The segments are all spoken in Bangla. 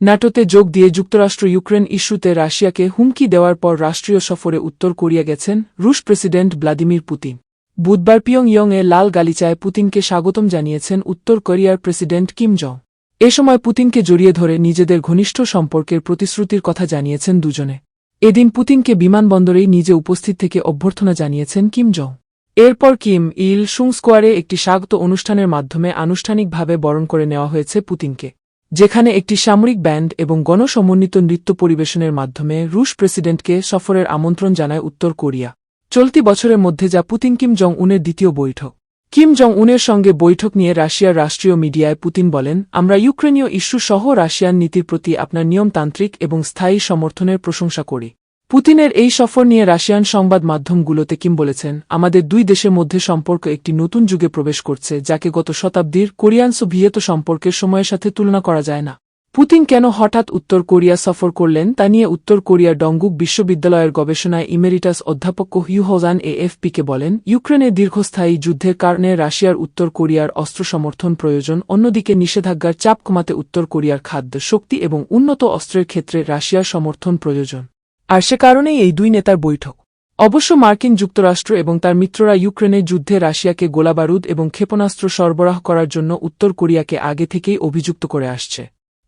ন্যাটোতে যোগ দিয়ে যুক্তরাষ্ট্র ইউক্রেন ইস্যুতে রাশিয়াকে হুমকি দেওয়ার পর রাষ্ট্রীয় সফরে উত্তর কোরিয়া গেছেন রুশ প্রেসিডেন্ট ভ্লাদিমির পুতিন। বুধবার পিয়ং ইয়ংয়ে লাল গালিচায় পুতিনকে স্বাগতম জানিয়েছেন উত্তর কোরিয়ার প্রেসিডেন্ট কিম জং। এ সময় পুতিনকে জড়িয়ে ধরে নিজেদের ঘনিষ্ঠ সম্পর্কের প্রতিশ্রুতির কথা জানিয়েছেন দুজনে। এদিন পুতিনকে বিমানবন্দরেই নিজে উপস্থিত থেকে অভ্যর্থনা জানিয়েছেন কিম জং। এরপর কিম ইল সুং স্কোয়ারে একটি স্বাগত অনুষ্ঠানের মাধ্যমে আনুষ্ঠানিকভাবে বরণ করে নেওয়া হয়েছে পুতিনকে। যেখানে একটি সামরিক ব্যান্ড এবং গণসমন্বিত নৃত্য পরিবেশনের মাধ্যমে রুশ প্রেসিডেন্টকে সফরের আমন্ত্রণ জানায় উত্তর কোরিয়া। চলতি বছরের মধ্যে যা পুতিন কিম জং উনের দ্বিতীয় বৈঠক। কিম জং উনের সঙ্গে বৈঠক নিয়ে রাশিয়ার রাষ্ট্রীয় মিডিয়ায় পুতিন বলেন, আমরা ইউক্রেনীয় ইস্যু সহ রাশিয়ান নীতির প্রতি আপনার নিয়মতান্ত্রিক এবং স্থায়ী সমর্থনের প্রশংসা করি। পুতিনের এই সফর নিয়ে রাশিয়ান সংবাদ মাধ্যমগুলোতে কিম বলেছেন, আমাদের দুই দেশের মধ্যে সম্পর্ক একটি নতুন যুগে প্রবেশ করছে, যাকে গত শতাব্দীর কোরিয়ান সোভিয়েত সম্পর্কের সময়ের সাথে তুলনা করা যায় না। পুতিন কেন হঠাৎ উত্তর কোরিয়া সফর করলেন তা নিয়ে উত্তর কোরিয়ার ডঙ্গুক বিশ্ববিদ্যালয়ের গবেষণায় ইমেরিটাস অধ্যাপক হিউ হোজান এএফপিকে বলেন ইউক্রেনের দীর্ঘস্থায়ী যুদ্ধের কারণে রাশিয়ার উত্তর কোরিয়ার অস্ত্র সমর্থন প্রয়োজন, অন্যদিকে নিষেধাজ্ঞার চাপ কমাতে উত্তর কোরিয়ার খাদ্য শক্তি এবং উন্নত অস্ত্রের ক্ষেত্রে রাশিয়ার সমর্থন প্রয়োজন। আর সে কারণেই এই দুই নেতার বৈঠক। অবশ্য মার্কিন যুক্তরাষ্ট্র এবং তার মিত্ররা ইউক্রেনের যুদ্ধে রাশিয়াকে গোলাবারুদ এবং ক্ষেপণাস্ত্র সরবরাহ করার জন্য উত্তর কোরিয়াকে আগে থেকেই অভিযুক্ত করে আসছে।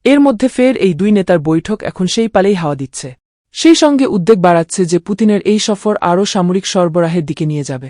এর মধ্যে ফের এই দুই নেতার বৈঠক এখন সেই পালেই হাওয়া দিচ্ছে। সেই সঙ্গে উদ্বেগ বাড়াচ্ছে যে পুতিনের এই সফর আরও সামরিক সরবরাহের দিকে নিয়ে যাবে।